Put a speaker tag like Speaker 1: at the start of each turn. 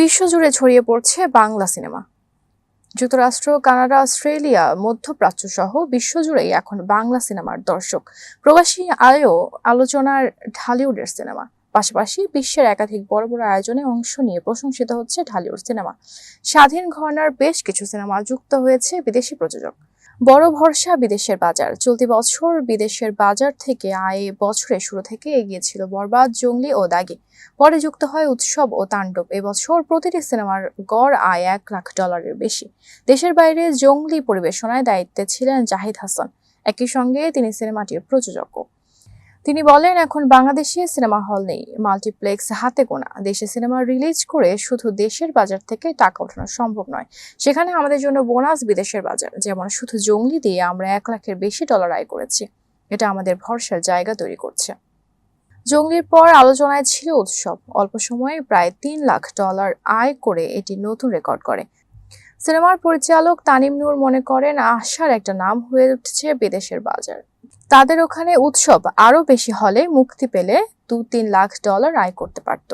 Speaker 1: বিশ্বজুড়ে ছড়িয়ে পড়ছে বাংলা সিনেমা। যুক্তরাষ্ট্র, কানাডা, অস্ট্রেলিয়া মধ্যপ্রাচ্য সহ বিশ্বজুড়েই এখন বাংলা সিনেমার দর্শক। প্রবাসী আয়ও আলোচনার ঢালিউডের সিনেমা। পাশাপাশি বিশ্বের একাধিক বড় বড় আয়োজনে অংশ নিয়ে প্রশংসিত হচ্ছে ঢালিউড সিনেমা। স্বাধীন ঘরনার বেশ কিছু সিনেমা যুক্ত হয়েছে বিদেশি প্রযোজক। বড় ভরসা বিদেশের বাজার। চলতি বছর বিদেশের বাজার থেকে আয় বছরের শুরু থেকে এগিয়েছিল বরবাদ, জঙ্গলি ও দাগি। পরে যুক্ত হয় উৎসব ও তাণ্ডব। এবছর প্রতিটি সিনেমার গড় আয় এক লাখ ডলারের বেশি। দেশের বাইরে জঙ্গলি পরিবেশনায় দায়িত্বে ছিলেন জাহিদ হাসান। একই সঙ্গে তিনি সিনেমাটির প্রযোজকও। তিনি বলেন, এখন বাংলাদেশে সিনেমা হল নেই, মাল্টিপ্লেক্স হাতে গোনা। দেশে সিনেমা রিলিজ করে শুধু দেশের বাজার থেকে টাকা ওঠানো সম্ভব নয়, সেখানে আমাদের জন্য বোনাস বিদেশের বাজার। যেমন শুধু জঙ্গলি দিয়ে আমরা এক লাখের বেশি ডলার আয় করেছি, এটা আমাদের ভরসার জায়গা তৈরি করছে। জঙ্গলির পর আলোচনায় ছিল উৎসব, অল্প সময়ে প্রায় তিন লাখ ডলার আয় করে এটি নতুন রেকর্ড করে। সিনেমার পরিচালক তানিম নূর মনে করেন, আশার একটা নাম হয়ে উঠছে বিদেশের বাজার। তাদের ওখানে উৎসব আরও বেশি হলে মুক্তি পেলে দু তিন লাখ ডলার আয় করতে পারত।